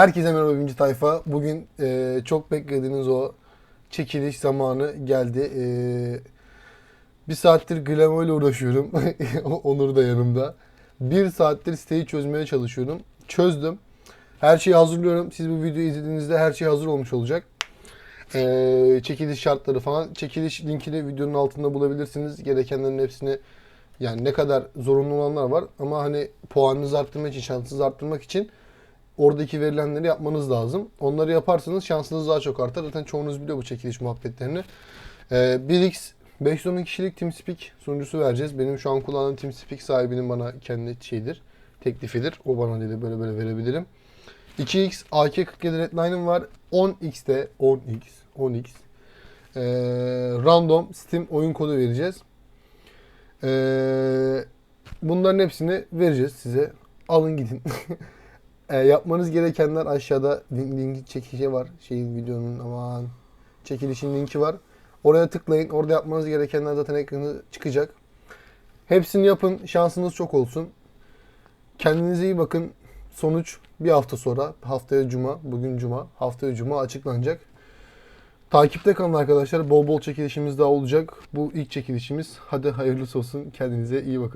Herkese merhaba birinci tayfa. Bugün e, çok beklediğiniz o çekiliş zamanı geldi. E, bir saattir Glamo ile uğraşıyorum. Onur da yanımda. Bir saattir siteyi çözmeye çalışıyorum. Çözdüm. Her şeyi hazırlıyorum. Siz bu videoyu izlediğinizde her şey hazır olmuş olacak. E, çekiliş şartları falan. Çekiliş linkini videonun altında bulabilirsiniz. Gerekenlerin hepsini yani ne kadar zorunlu olanlar var ama hani puanınızı arttırmak için, şansınızı arttırmak için oradaki verilenleri yapmanız lazım. Onları yaparsanız şansınız daha çok artar. Zaten çoğunuz biliyor bu çekiliş muhabbetlerini. Ee, 1x 510 kişilik TeamSpeak sunucusu vereceğiz. Benim şu an kullandığım TeamSpeak sahibinin bana kendi şeyidir, teklifidir. O bana dedi böyle böyle verebilirim. 2x AK-47 Redline'ım var. 10x'te 10x 10x ee, random Steam oyun kodu vereceğiz. Ee, bunların hepsini vereceğiz size. Alın gidin. E, yapmanız gerekenler aşağıda link, linki çekişi var. Şeyin videonun aman çekilişin linki var. Oraya tıklayın. Orada yapmanız gerekenler zaten ekrana çıkacak. Hepsini yapın. Şansınız çok olsun. Kendinize iyi bakın. Sonuç bir hafta sonra. Haftaya cuma. Bugün cuma. Haftaya cuma açıklanacak. Takipte kalın arkadaşlar. Bol bol çekilişimiz daha olacak. Bu ilk çekilişimiz. Hadi hayırlısı olsun. Kendinize iyi bakın.